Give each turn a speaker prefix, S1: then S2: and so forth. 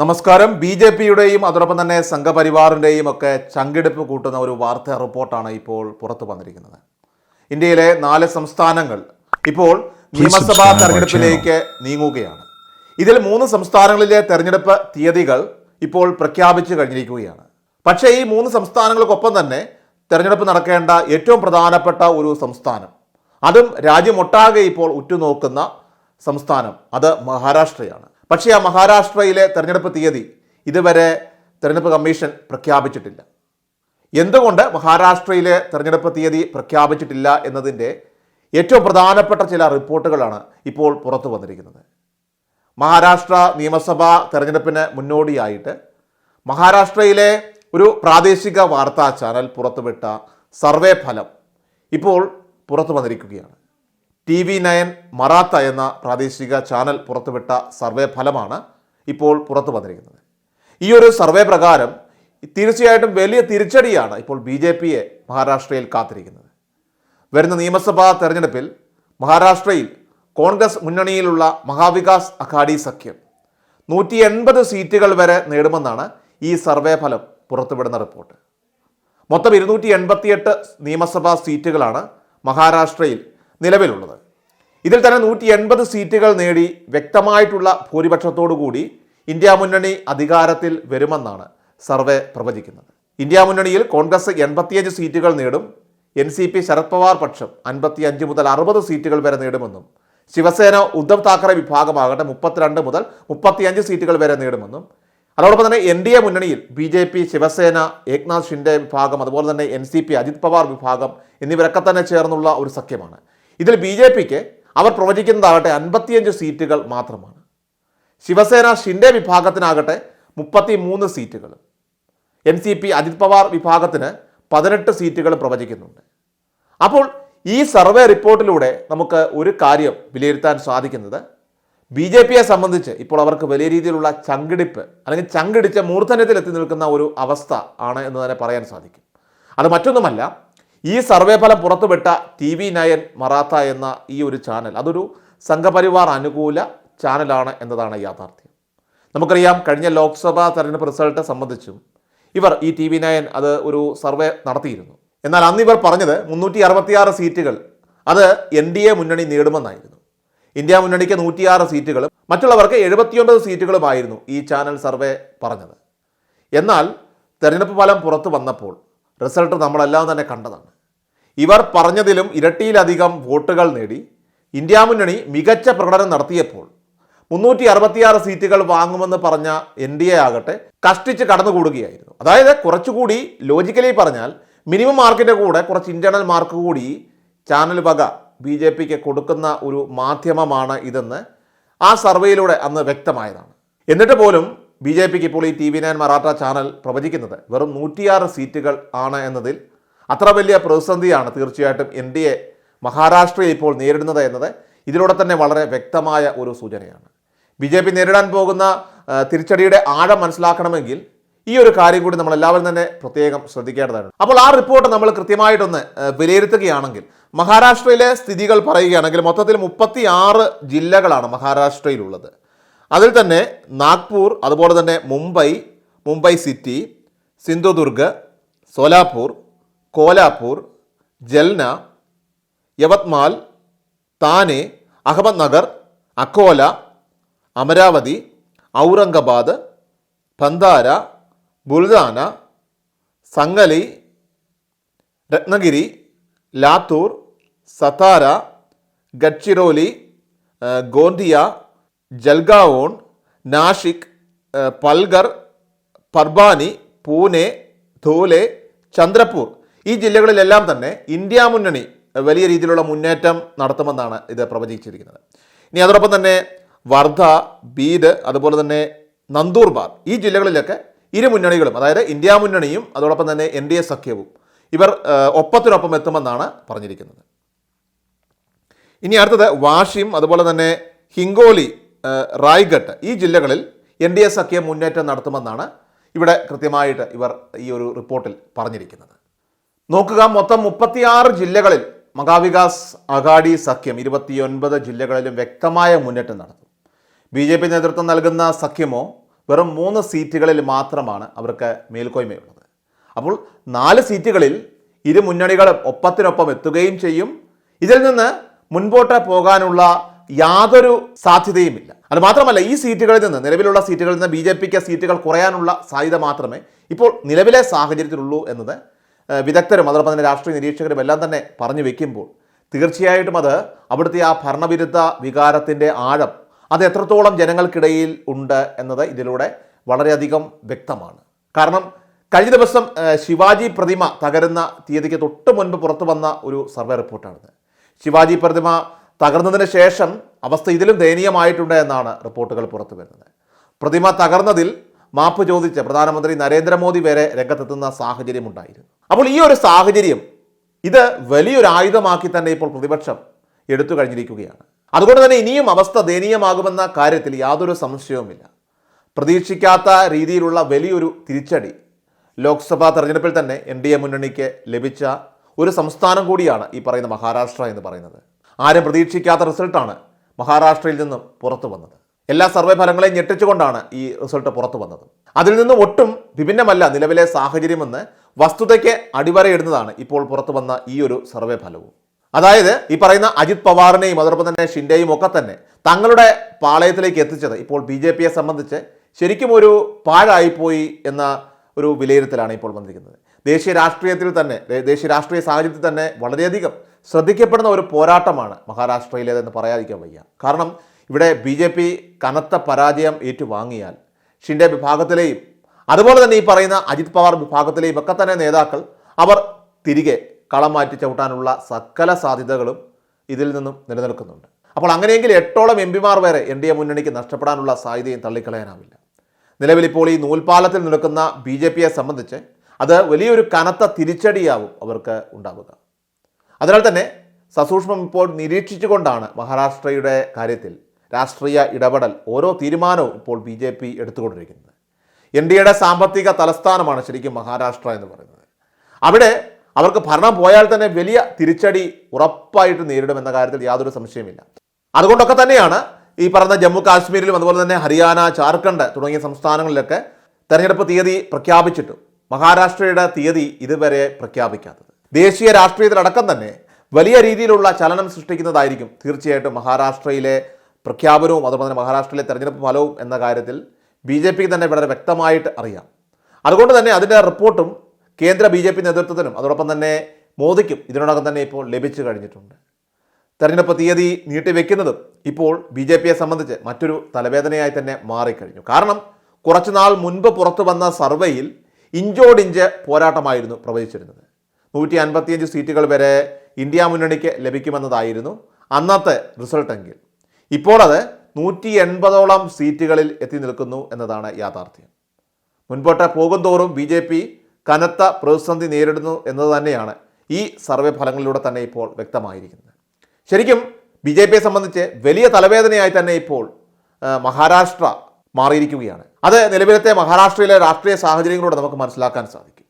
S1: നമസ്കാരം. B J പിയുടെയും അതോടൊപ്പം തന്നെ സംഘപരിവാറിന്റെയും ഒക്കെ ചങ്കെടുപ്പ് കൂട്ടുന്ന ഒരു വാർത്താ റിപ്പോർട്ടാണ് ഇപ്പോൾ പുറത്തു വന്നിരിക്കുന്നത്. ഇന്ത്യയിലെ നാല് സംസ്ഥാനങ്ങൾ ഇപ്പോൾ നിയമസഭാ തെരഞ്ഞെടുപ്പിലേക്ക് നീങ്ങുകയാണ്. ഇതിൽ മൂന്ന് സംസ്ഥാനങ്ങളിലെ തെരഞ്ഞെടുപ്പ് തീയതികൾ ഇപ്പോൾ പ്രഖ്യാപിച്ചു കഴിഞ്ഞിരിക്കുകയാണ്. പക്ഷേ ഈ മൂന്ന് സംസ്ഥാനങ്ങൾക്കൊപ്പം തന്നെ തെരഞ്ഞെടുപ്പ് നടക്കേണ്ട ഏറ്റവും പ്രധാനപ്പെട്ട ഒരു സംസ്ഥാനം അതും രാജ്യമൊട്ടാകെ ഇപ്പോൾ ഉറ്റുനോക്കുന്ന സംസ്ഥാനം അത് മഹാരാഷ്ട്രയാണ്. പക്ഷേ ആ മഹാരാഷ്ട്രയിലെ തെരഞ്ഞെടുപ്പ് തീയതി ഇതുവരെ തെരഞ്ഞെടുപ്പ് കമ്മീഷൻ പ്രഖ്യാപിച്ചിട്ടില്ല. എന്തുകൊണ്ട് മഹാരാഷ്ട്രയിലെ തെരഞ്ഞെടുപ്പ് തീയതി പ്രഖ്യാപിച്ചിട്ടില്ല എന്നതിന്റെ ഏറ്റവും പ്രധാനപ്പെട്ട ചില റിപ്പോർട്ടുകളാണ് ഇപ്പോൾ പുറത്തു വന്നിരിക്കുന്നത്. മഹാരാഷ്ട്ര നിയമസഭാ തെരഞ്ഞെടുപ്പിന് മുന്നോടിയായിട്ട് മഹാരാഷ്ട്രയിലെ ഒരു പ്രാദേശിക വാർത്താ ചാനൽ പുറത്തുവിട്ട സർവേ ഫലം ഇപ്പോൾ പുറത്തു വന്നിരിക്കുകയാണ്. ടി വി നയൻ മറാത്ത എന്ന പ്രാദേശിക ചാനൽ പുറത്തുവിട്ട സർവേ ഫലമാണ് ഇപ്പോൾ പുറത്തു വന്നിരിക്കുന്നത്. ഈ ഒരു സർവേ പ്രകാരം തീർച്ചയായിട്ടും വലിയ തിരിച്ചടിയാണ് ഇപ്പോൾ ബി ജെ പിയെ മഹാരാഷ്ട്രയിൽ കാത്തിരിക്കുന്നത്. വരുന്ന നിയമസഭാ തെരഞ്ഞെടുപ്പിൽ മഹാരാഷ്ട്രയിൽ കോൺഗ്രസ് മുന്നണിയിലുള്ള മഹാവികാസ് അഘാഡി സഖ്യം നൂറ്റി എൺപത് സീറ്റുകൾ വരെ നേടുമെന്നാണ് ഈ സർവേ ഫലം പുറത്തുവിടുന്ന റിപ്പോർട്ട്. മൊത്തം ഇരുന്നൂറ്റി എൺപത്തിയെട്ട് നിയമസഭാ സീറ്റുകളാണ് മഹാരാഷ്ട്രയിൽ നിലവിലുള്ളത്. ഇതിൽ തന്നെ നൂറ്റി എൺപത് സീറ്റുകൾ നേടി വ്യക്തമായിട്ടുള്ള ഭൂരിപക്ഷത്തോടുകൂടി ഇന്ത്യ മുന്നണി അധികാരത്തിൽ വരുമെന്നാണ് സർവേ പ്രവചിക്കുന്നത്. ഇന്ത്യ മുന്നണിയിൽ കോൺഗ്രസ് എൺപത്തിയഞ്ച് സീറ്റുകൾ നേടും N C P Sharad Pawar പക്ഷം അൻപത്തിയഞ്ച് മുതൽ അറുപത് സീറ്റുകൾ വരെ നേടുമെന്നും ശിവസേന ഉദ്ധവ് താക്കറെ വിഭാഗമാകട്ടെ മുപ്പത്തിരണ്ട് മുതൽ മുപ്പത്തിയഞ്ച് സീറ്റുകൾ വരെ നേടുമെന്നും അതോടൊപ്പം തന്നെ എൻ ഡി എ മുന്നണിയിൽ B J P Shiv Sena Eknath Shinde വിഭാഗം അതുപോലെ തന്നെ N C P Ajit Pawar വിഭാഗം എന്നിവരൊക്കെ തന്നെ ചേർന്നുള്ള ഒരു സഖ്യമാണ്. ഇതിൽ ബി ജെ പിക്ക് അവർ പ്രവചിക്കുന്നതാകട്ടെ അൻപത്തിയഞ്ച് സീറ്റുകൾ മാത്രമാണ്. ശിവസേന ഷിൻഡെ വിഭാഗത്തിനാകട്ടെ മുപ്പത്തി മൂന്ന് സീറ്റുകൾ. N C P Ajit Pawar വിഭാഗത്തിന് പതിനെട്ട് സീറ്റുകൾ പ്രവചിക്കുന്നുണ്ട്. അപ്പോൾ ഈ സർവേ റിപ്പോർട്ടിലൂടെ നമുക്ക് ഒരു കാര്യം വിലയിരുത്താൻ സാധിക്കുന്നത്. ബി ജെ പിയെ സംബന്ധിച്ച് ഇപ്പോൾ അവർക്ക് വലിയ രീതിയിലുള്ള ചങ്കിടിപ്പ് അല്ലെങ്കിൽ ചങ്കിടിച്ച മൂർധന്യത്തിൽ എത്തി നിൽക്കുന്ന ഒരു അവസ്ഥ ആണ് എന്ന് തന്നെ പറയാൻ സാധിക്കും. അത് മറ്റൊന്നുമല്ല ഈ സർവേ ഫലം പുറത്തുവിട്ട ടി വി നയൻ മറാത്ത എന്ന ഈ ഒരു ചാനൽ അതൊരു സംഘപരിവാർ അനുകൂല ചാനലാണ് എന്നതാണ് യാഥാർത്ഥ്യം. നമുക്കറിയാം കഴിഞ്ഞ ലോക്സഭാ തെരഞ്ഞെടുപ്പ് റിസൾട്ട് സംബന്ധിച്ചും ഇവർ ഈ ടി വി നയൻ അത് ഒരു സർവേ നടത്തിയിരുന്നു. എന്നാൽ അന്ന് ഇവർ പറഞ്ഞത് മുന്നൂറ്റി അറുപത്തിയാറ് സീറ്റുകൾ അത് എൻ ഡി എ മുന്നണി നേടുമെന്നായിരുന്നു. ഇന്ത്യ മുന്നണിക്ക് നൂറ്റിയാറ് സീറ്റുകളും മറ്റുള്ളവർക്ക് എഴുപത്തിയൊൻപത് സീറ്റുകളുമായിരുന്നു ഈ ചാനൽ സർവേ പറഞ്ഞത്. എന്നാൽ തെരഞ്ഞെടുപ്പ് ഫലം പുറത്തു വന്നപ്പോൾ റിസൾട്ട് നമ്മളെല്ലാം തന്നെ കണ്ടതാണ്. ഇവർ പറഞ്ഞതിലും ഇരട്ടിയിലധികം വോട്ടുകൾ നേടി. ഇന്ത്യ മുന്നണി മികച്ച പ്രകടനം നടത്തിയപ്പോൾ മുന്നൂറ്റി അറുപത്തിയാറ് സീറ്റുകൾ വാങ്ങുമെന്ന് പറഞ്ഞ എൻ ഡി എ ആകട്ടെ കഷ്ടിച്ച് കടന്നുകൂടുകയായിരുന്നു. അതായത് കുറച്ചുകൂടി ലോജിക്കലി പറഞ്ഞാൽ മിനിമം മാർക്കിന്റെ കൂടെ കുറച്ച് ഇന്റേർണൽ മാർക്ക് കൂടി ചാനൽ വക ബി ജെ പിക്ക് കൊടുക്കുന്ന ഒരു മാധ്യമമാണ് ഇതെന്ന് ആ സർവേയിലൂടെ അന്ന് വ്യക്തമായതാണ്. എന്നിട്ട് പോലും ബി ജെ പിക്ക് ഇപ്പോൾ ഈ T V nine Maratha channel പ്രവചിക്കുന്നത് വെറും നൂറ്റിയാറ് സീറ്റുകൾ ആണ് എന്നതിൽ അത്ര വലിയ പ്രതിസന്ധിയാണ് തീർച്ചയായിട്ടും എൻ ഡി എ മഹാരാഷ്ട്രയെ ഇപ്പോൾ നേരിടുന്നത് എന്നത്. ഇതിലൂടെ തന്നെ വളരെ വ്യക്തമായ ഒരു സൂചനയാണ്. ബി ജെ പി നേരിടാൻ പോകുന്ന തിരിച്ചടിയുടെ ആഴം മനസ്സിലാക്കണമെങ്കിൽ ഈ ഒരു കാര്യം കൂടി നമ്മൾ എല്ലാവരും തന്നെ പ്രത്യേകം ശ്രദ്ധിക്കേണ്ടതാണ്. അപ്പോൾ ആ റിപ്പോർട്ട് നമ്മൾ കൃത്യമായിട്ടൊന്ന് വിലയിരുത്തുകയാണെങ്കിൽ മഹാരാഷ്ട്രയിലെ സ്ഥിതികൾ പറയുകയാണെങ്കിൽ മൊത്തത്തിൽ മുപ്പത്തി ആറ് ജില്ലകളാണ് മഹാരാഷ്ട്രയിലുള്ളത്. അതിൽ തന്നെ നാഗ്പൂർ അതുപോലെ തന്നെ മുംബൈ മുംബൈ സിറ്റി സിന്ധുദുർഗ് സോലാപൂർ കോലാപൂർ ജൽന യവത്മാൽ താനെ അഹമ്മദ് നഗർ അക്കോല അമരാവതി ഔറംഗബാദ് ഭന്താര ബുൽദാന സംഗലി രത്നഗിരി ലാത്തൂർ സതാര ഗഡ്ചിറോലി ഗോന്ദിയ ജൽഗാവോൺ നാഷിക് പൽഗർ പർബാനി പൂനെ ധൂലെ ചന്ദ്രപൂർ ഈ ജില്ലകളിലെല്ലാം തന്നെ ഇന്ത്യ മുന്നണി വലിയ രീതിയിലുള്ള മുന്നേറ്റം നടത്തുമെന്നാണ് ഇത് പ്രവചിച്ചിരിക്കുന്നത്. ഇനി അതോടൊപ്പം തന്നെ വർധ ബീദ് അതുപോലെ തന്നെ നന്ദൂർബാർ ഈ ജില്ലകളിലൊക്കെ ഇരു മുന്നണികളും അതായത് ഇന്ത്യ മുന്നണിയും അതോടൊപ്പം തന്നെ എൻ ഡി എ സഖ്യവും ഇവർ ഒപ്പത്തിനൊപ്പം എത്തുമെന്നാണ് പറഞ്ഞിരിക്കുന്നത്. ഇനി അടുത്തത് വാഷിം അതുപോലെ തന്നെ ഹിങ്കോലി റായ്ഗട്ട് ഈ ജില്ലകളിൽ എൻ ഡി എ സഖ്യം മുന്നേറ്റം നടത്തുമെന്നാണ് ഇവിടെ കൃത്യമായിട്ട് ഇവർ ഈ ഒരു റിപ്പോർട്ടിൽ പറഞ്ഞിരിക്കുന്നത്. നോക്കുക മൊത്തം മുപ്പത്തിയാറ് ജില്ലകളിൽ മഹാവികാസ് അഘാഡി സഖ്യം ഇരുപത്തിയൊൻപത് ജില്ലകളിലും വ്യക്തമായ മുന്നേറ്റം നടത്തും. ബി ജെ പി നേതൃത്വം നൽകുന്ന സഖ്യമോ വെറും മൂന്ന് സീറ്റുകളിൽ മാത്രമാണ് അവർക്ക് മേൽക്കോയ്മയുള്ളത്. അപ്പോൾ നാല് സീറ്റുകളിൽ ഇരു മുന്നണികളും ഒപ്പത്തിനൊപ്പം എത്തുകയും ചെയ്യും. ഇതിൽ നിന്ന് മുൻപോട്ട് പോകാനുള്ള യാതൊരു സാധ്യതയുമില്ല. അത് മാത്രമല്ല ഈ സീറ്റുകളിൽ നിന്ന് നിലവിലുള്ള സീറ്റുകളിൽ നിന്ന് ബി ജെ പിക്ക് സീറ്റുകൾ കുറയാനുള്ള സാധ്യത മാത്രമേ ഇപ്പോൾ നിലവിലെ സാഹചര്യത്തിലുള്ളൂ എന്നത് വിദഗ്ധരും അതോടൊപ്പം തന്നെ രാഷ്ട്രീയ നിരീക്ഷകരും എല്ലാം തന്നെ പറഞ്ഞു വെക്കുമ്പോൾ തീർച്ചയായിട്ടും അത് അവിടുത്തെ ആ ഭരണവിരുദ്ധ വികാരത്തിന്റെ ആഴം അത് എത്രത്തോളം ജനങ്ങൾക്കിടയിൽ ഉണ്ട് എന്നത് ഇതിലൂടെ വളരെയധികം വ്യക്തമാണ്. കാരണം കഴിഞ്ഞ ദിവസം ശിവാജി പ്രതിമ തകരുന്ന തീയതിക്ക് തൊട്ട് മുൻപ് പുറത്തു വന്ന ഒരു സർവേ റിപ്പോർട്ടാണിത്. ശിവാജി പ്രതിമ തകർന്നതിന് ശേഷം അവസ്ഥ ഇതിലും ദയനീയമായിട്ടുണ്ട് എന്നാണ് റിപ്പോർട്ടുകൾ പുറത്തു വരുന്നത്. പ്രതിമ തകർന്നതിൽ മാപ്പ് ചോദിച്ച് പ്രധാനമന്ത്രി നരേന്ദ്രമോദി വരെ രംഗത്തെത്തുന്ന സാഹചര്യം ഉണ്ടായിരുന്നു അപ്പോൾ ഈ ഒരു സാഹചര്യം ഇത് വലിയൊരു ആയുധമാക്കി തന്നെ ഇപ്പോൾ പ്രതിപക്ഷം എടുത്തു കഴിഞ്ഞിരിക്കുകയാണ്. അതുകൊണ്ട് തന്നെ ഇനിയും അവസ്ഥ ദയനീയമാകുമെന്ന കാര്യത്തിൽ യാതൊരു സംശയവുമില്ല. പ്രതീക്ഷിക്കാത്ത രീതിയിലുള്ള വലിയൊരു തിരിച്ചടി ലോക്സഭാ തെരഞ്ഞെടുപ്പിൽ തന്നെ എൻ ഡി എ മുന്നണിക്ക് ലഭിച്ച ഒരു സംസ്ഥാനം കൂടിയാണ് ഈ പറയുന്ന മഹാരാഷ്ട്ര എന്ന് പറയുന്നത്. ആരും പ്രതീക്ഷിക്കാത്ത റിസൾട്ടാണ് മഹാരാഷ്ട്രയിൽ നിന്നും പുറത്തു വന്നത് എല്ലാ സർവേ ഫലങ്ങളെയും ഞെട്ടിച്ചുകൊണ്ടാണ് ഈ റിസൾട്ട് പുറത്തു വന്നത്. അതിൽ നിന്നും ഒട്ടും വിഭിന്നമല്ല നിലവിലെ സാഹചര്യമെന്ന് വസ്തുതയ്ക്ക് അടിവരയിടുന്നതാണ് ഇപ്പോൾ പുറത്തു വന്ന ഈ ഒരു സർവേ ഫലവും. അതായത് ഈ പറയുന്ന അജിത് പവാറിനെയും അതോടൊപ്പം തന്നെ ഷിൻഡെയും ഒക്കെ തന്നെ തങ്ങളുടെ പാളയത്തിലേക്ക് എത്തിച്ചത് ഇപ്പോൾ ബി ജെ പിയെ സംബന്ധിച്ച് ശരിക്കും ഒരു പാഴായിപ്പോയി എന്ന ഒരു വിലയിരുത്തലാണ് ഇപ്പോൾ വന്നിരിക്കുന്നത്. ദേശീയ രാഷ്ട്രീയത്തിൽ തന്നെ ദേശീയ രാഷ്ട്രീയ സാഹചര്യത്തിൽ തന്നെ വളരെയധികം ശ്രദ്ധിക്കപ്പെടുന്ന ഒരു പോരാട്ടമാണ് മഹാരാഷ്ട്രയിലേതെന്ന് പറയാതിരിക്കാൻ വയ്യ. കാരണം ഇവിടെ ബി ജെ പി കനത്ത പരാജയം ഏറ്റുവാങ്ങിയാൽ ഷിൻഡെ വിഭാഗത്തിലെയും അതുപോലെ തന്നെ ഈ പറയുന്ന അജിത് പവാർ വിഭാഗത്തിലെയും ഒക്കെ തന്നെ നേതാക്കൾ അവർ തിരികെ കളം മാറ്റി ചവിട്ടാനുള്ള സകല സാധ്യതകളും ഇതിൽ നിന്നും നിലനിൽക്കുന്നുണ്ട്. അപ്പോൾ അങ്ങനെയെങ്കിൽ എട്ടോളം എം പിമാർ വരെ എൻ ഡി എ മുന്നണിക്ക് നഷ്ടപ്പെടാനുള്ള സാധ്യതയും തള്ളിക്കളയാനാവില്ല. നിലവിൽ ഇപ്പോൾ ഈ നൂൽപാലത്തിൽ നിൽക്കുന്ന ബി ജെ പിയെ സംബന്ധിച്ച് അത് വലിയൊരു കനത്ത തിരിച്ചടിയാവും അവർക്ക് ഉണ്ടാവുക. അതിനാൽ തന്നെ സസൂക്ഷ്മം ഇപ്പോൾ നിരീക്ഷിച്ചുകൊണ്ടാണ് മഹാരാഷ്ട്രയുടെ കാര്യത്തിൽ രാഷ്ട്രീയ ഇടപെടൽ ഓരോ തീരുമാനവും ഇപ്പോൾ ബി ജെ പി എടുത്തുകൊണ്ടിരിക്കുന്നത്. എൻ ഡി എയുടെ സാമ്പത്തിക തലസ്ഥാനമാണ് ശരിക്കും മഹാരാഷ്ട്ര എന്ന് പറയുന്നത്. അവിടെ അവർക്ക് ഭരണം പോയാൽ തന്നെ വലിയ തിരിച്ചടി ഉറപ്പായിട്ട് നേരിടുമെന്ന കാര്യത്തിൽ യാതൊരു സംശയമില്ല അതുകൊണ്ടൊക്കെ തന്നെയാണ് ഈ പറഞ്ഞ ജമ്മു കാശ്മീരിലും അതുപോലെ തന്നെ ഹരിയാന ജാർഖണ്ഡ് തുടങ്ങിയ സംസ്ഥാനങ്ങളിലൊക്കെ തെരഞ്ഞെടുപ്പ് തീയതി പ്രഖ്യാപിച്ചിട്ടും മഹാരാഷ്ട്രയുടെ തീയതി ഇതുവരെ പ്രഖ്യാപിക്കാത്തത്. ദേശീയ രാഷ്ട്രീയത്തിലടക്കം തന്നെ വലിയ രീതിയിലുള്ള ചലനം സൃഷ്ടിക്കുന്നതായിരിക്കും തീർച്ചയായിട്ടും മഹാരാഷ്ട്രയിലെ പ്രഖ്യാപനവും അതുപോലെ തന്നെ മഹാരാഷ്ട്രയിലെ തെരഞ്ഞെടുപ്പ് ഫലവും എന്ന കാര്യത്തിൽ ബി ജെ പിക്ക് തന്നെ വളരെ വ്യക്തമായിട്ട് അറിയാം. അതുകൊണ്ട് തന്നെ അതിന്റെ റിപ്പോർട്ടും കേന്ദ്ര ബി ജെ പി നേതൃത്വത്തിനും അതോടൊപ്പം തന്നെ മോദിക്കും ഇതിനോടകം തന്നെ ഇപ്പോൾ ലഭിച്ചു കഴിഞ്ഞിട്ടുണ്ട്. തെരഞ്ഞെടുപ്പ് തീയതി നീട്ടിവെക്കുന്നതും ഇപ്പോൾ ബി ജെ പിയെ സംബന്ധിച്ച് മറ്റൊരു തലവേദനയായി തന്നെ മാറിക്കഴിഞ്ഞു. കാരണം കുറച്ചുനാൾ മുൻപ് പുറത്തു വന്ന സർവേയിൽ ഇഞ്ചോടിഞ്ച് പോരാട്ടമായിരുന്നു പ്രവചിച്ചിരുന്നത്. നൂറ്റി അൻപത്തിയഞ്ച് സീറ്റുകൾ വരെ ഇന്ത്യ മുന്നണിക്ക് ലഭിക്കുമെന്നതായിരുന്നു അന്നത്തെ റിസൾട്ട് എങ്കിൽ ഇപ്പോൾ അത് നൂറ്റി എൺപതോളം സീറ്റുകളിൽ എത്തി നിൽക്കുന്നു എന്നതാണ് യാഥാർത്ഥ്യം. മുൻപോട്ട് പോകുന്തോറും ബി ജെ പി കനത്ത പ്രതിസന്ധി നേരിടുന്നു എന്നത് തന്നെയാണ് ഈ സർവേ ഫലങ്ങളിലൂടെ തന്നെ ഇപ്പോൾ വ്യക്തമായിരിക്കുന്നത്. ശരിക്കും ബി ജെ പിയെ സംബന്ധിച്ച് വലിയ തലവേദനയായി തന്നെ ഇപ്പോൾ മഹാരാഷ്ട്ര മാറിയിരിക്കുകയാണ്. അത് നിലവിലത്തെ മഹാരാഷ്ട്രയിലെ രാഷ്ട്രീയ സാഹചര്യങ്ങളോട് നമുക്ക് മനസ്സിലാക്കാൻ സാധിക്കും.